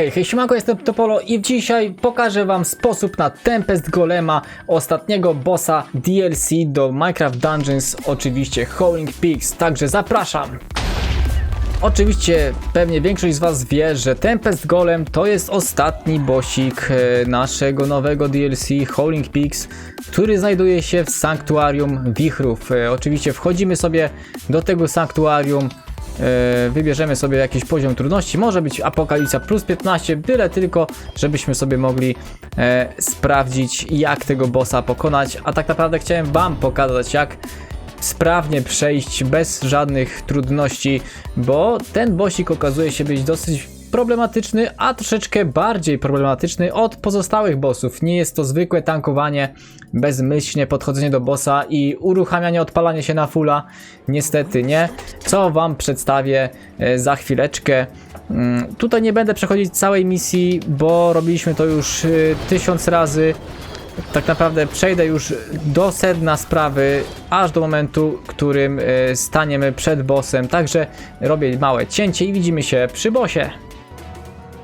Hej, hej, siemanko, jestem Topolo i dzisiaj pokażę wam sposób na Tempest Golema, ostatniego bossa DLC do Minecraft Dungeons, oczywiście Howling Peaks, także zapraszam! Oczywiście pewnie większość z was wie, że Tempest Golem to jest ostatni bossik e, naszego nowego DLC Howling Peaks, który znajduje się w Sanktuarium Wichrów. E, Oczywiście wchodzimy sobie do tego sanktuarium, wybierzemy sobie jakiś poziom trudności, może być Apokalipsa plus 15, byle tylko, żebyśmy sobie mogli e, sprawdzić jak tego bossa pokonać, a tak naprawdę chciałem wam pokazać jak sprawnie przejść bez żadnych trudności, bo ten bossik okazuje się być dosyć problematyczny, a troszeczkę bardziej problematyczny od pozostałych bossów. Nie jest to zwykłe tankowanie, bezmyślnie podchodzenie do bossa i uruchamianie, odpalanie się na fulla. Niestety nie. Co wam przedstawię e, za chwileczkę. Mm, Tutaj nie będę przechodzić całej misji, bo robiliśmy to już y, tysiąc razy tak naprawdę przejdę już do sedna sprawy, aż do momentu, którym e, staniemy przed bossem. Także robię małe cięcie i widzimy się przy bossie.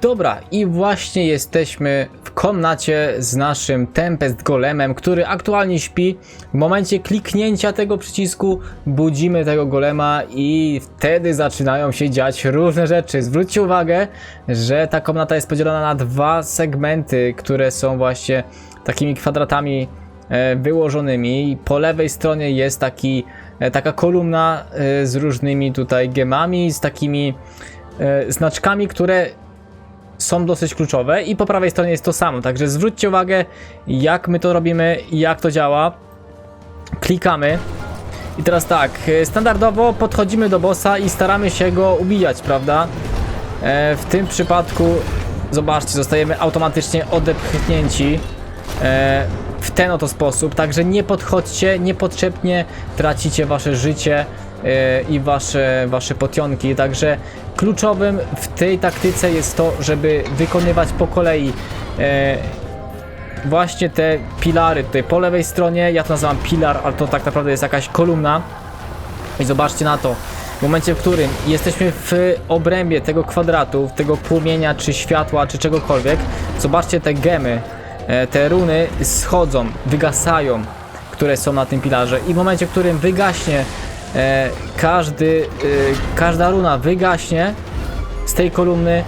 Dobra, i właśnie jesteśmy w komnacie z naszym Tempest Golemem, który aktualnie śpi. W momencie kliknięcia tego przycisku budzimy tego golema i wtedy zaczynają się dziać różne rzeczy. Zwróćcie uwagę, że ta komnata jest podzielona na dwa segmenty, które są właśnie takimi kwadratami e, wyłożonymi. Po lewej stronie jest taki, e, taka kolumna e, z różnymi tutaj gemami, z takimi znaczkami, które są dosyć kluczowe i po prawej stronie jest to samo, także zwróćcie uwagę jak my to robimy i jak to działa. Klikamy i teraz tak, e, standardowo podchodzimy do bossa i staramy się go ubijać, prawda? E, w tym przypadku, zobaczcie, zostajemy automatycznie odepchnięci e, w ten oto sposób, także nie podchodźcie, niepotrzebnie tracicie wasze życie i wasze, wasze potionki, także kluczowym w tej taktyce jest to, żeby wykonywać po kolei e, właśnie te pilary. Tutaj po lewej stronie, ja to nazywam pilar, ale to tak naprawdę jest jakaś kolumna. I zobaczcie na to, w momencie, w którym jesteśmy w obrębie tego kwadratu, tego płomienia, czy światła, czy czegokolwiek, zobaczcie te gemy, e, te runy schodzą, wygasają, które są na tym pilarze. I w momencie, w którym wygaśnie e, każdy, e, każda runa wygaśnie z tej kolumny,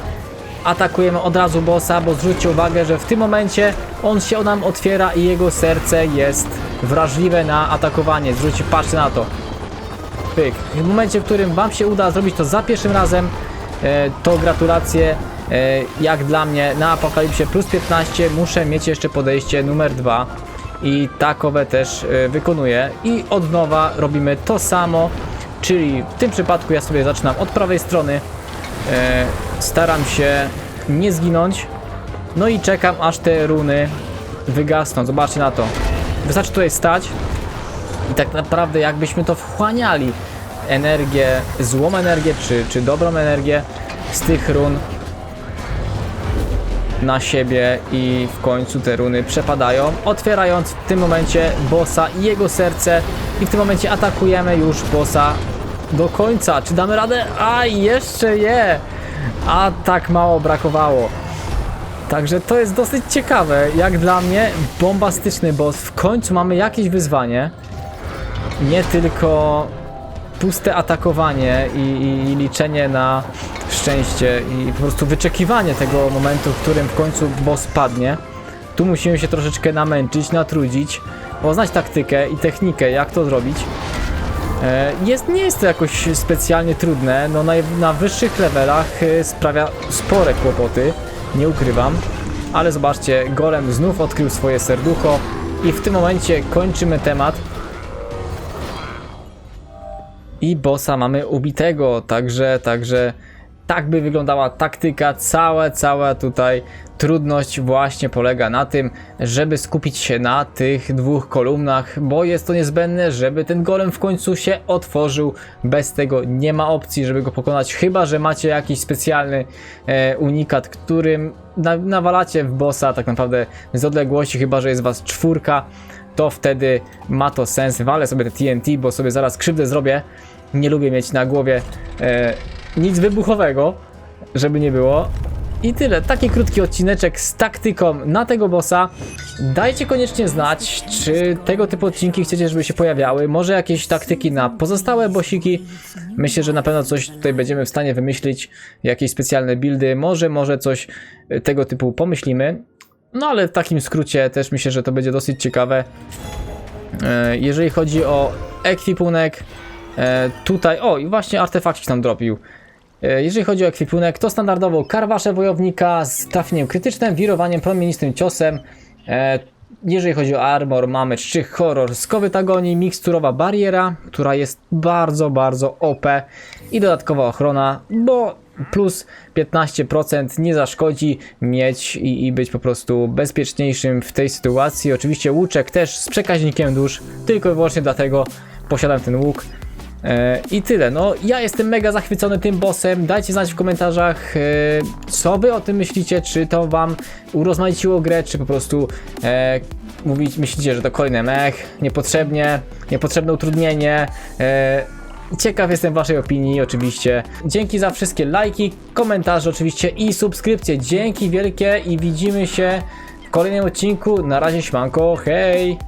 atakujemy od razu bossa, bo zwróćcie uwagę, że w tym momencie on się nam otwiera i jego serce jest wrażliwe na atakowanie. Zwróćcie, patrzcie na to. Pyk. W momencie, w którym Wam się uda zrobić to za pierwszym razem, e, to gratulacje. E, jak dla mnie na Apokalipsie plus 15 muszę mieć jeszcze podejście numer 2 i takowe też e, wykonuję. I od nowa robimy to samo, czyli w tym przypadku ja sobie zaczynam od prawej strony. E, staram się nie zginąć. No i czekam aż te runy wygasną. Zobaczcie na to. Wystarczy tutaj stać i tak naprawdę jakbyśmy to wchłaniali energię, złą energię czy, czy dobrą energię z tych run na siebie i w końcu te runy przepadają, otwierając w tym momencie bossa i jego serce i w tym momencie atakujemy już bossa do końca. Czy damy radę? A jeszcze je! A tak mało brakowało. Także to jest dosyć ciekawe, jak dla mnie bombastyczny boss. W końcu mamy jakieś wyzwanie. Nie tylko puste atakowanie i, i, i liczenie na szczęście i po prostu wyczekiwanie tego momentu, w którym w końcu boss padnie. Tu musimy się troszeczkę namęczyć, natrudzić, poznać taktykę i technikę, jak to zrobić. E, Jest, nie jest to jakoś specjalnie trudne, no na, na wyższych levelach e, sprawia spore kłopoty, nie ukrywam. Ale zobaczcie, Golem znów odkrył swoje serducho i w tym momencie kończymy temat. I bossa mamy ubitego, także, także tak by wyglądała taktyka, cała, cała tutaj trudność właśnie polega na tym, żeby skupić się na tych dwóch kolumnach, bo jest to niezbędne, żeby ten golem w końcu się otworzył. Bez tego nie ma opcji, żeby go pokonać, chyba że macie jakiś specjalny e, unikat, którym na, nawalacie w bossa tak naprawdę z odległości, chyba że jest was czwórka, to wtedy ma to sens. Walę sobie te TNT, bo sobie zaraz krzywdę zrobię. Nie lubię mieć na głowie e, nic wybuchowego, żeby nie było. I tyle, taki krótki odcineczek z taktyką na tego bossa. Dajcie koniecznie znać, czy tego typu odcinki chcecie, żeby się pojawiały. Może jakieś taktyki na pozostałe bossiki. Myślę, że na pewno coś tutaj będziemy w stanie wymyślić. Jakieś specjalne buildy, może, może coś y, tego typu pomyślimy. No ale w takim skrócie też myślę, że to będzie dosyć ciekawe. E, Jeżeli chodzi o ekwipunek, e, tutaj, o i właśnie artefakcik nam dropił. E, Jeżeli chodzi o ekwipunek, to standardowo karwasze wojownika z trafieniem krytycznym, wirowaniem, promienistym ciosem. E, Jeżeli chodzi o armor, mamy szczyk horror, skowyt agonii, miksturowa bariera, która jest bardzo, bardzo OP i dodatkowa ochrona, bo plus 15% nie zaszkodzi mieć i, i być po prostu bezpieczniejszym w tej sytuacji. Oczywiście łuczek też z przekaźnikiem dusz, tylko i wyłącznie dlatego posiadam ten łuk. E, I tyle. No, ja jestem mega zachwycony tym bossem. Dajcie znać w komentarzach, e, co wy o tym myślicie. Czy to wam urozmaiciło grę, czy po prostu e, mówić, myślicie, że to kolejny mech, niepotrzebnie, niepotrzebne utrudnienie. E, Ciekaw jestem waszej opinii, oczywiście. Dzięki za wszystkie lajki, komentarze oczywiście i subskrypcje. Dzięki wielkie i widzimy się w kolejnym odcinku. Na razie śmanko, hej!